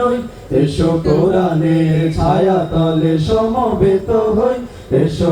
রই এসো কোরআনের ছায়া তলে সমবেত হই। এসো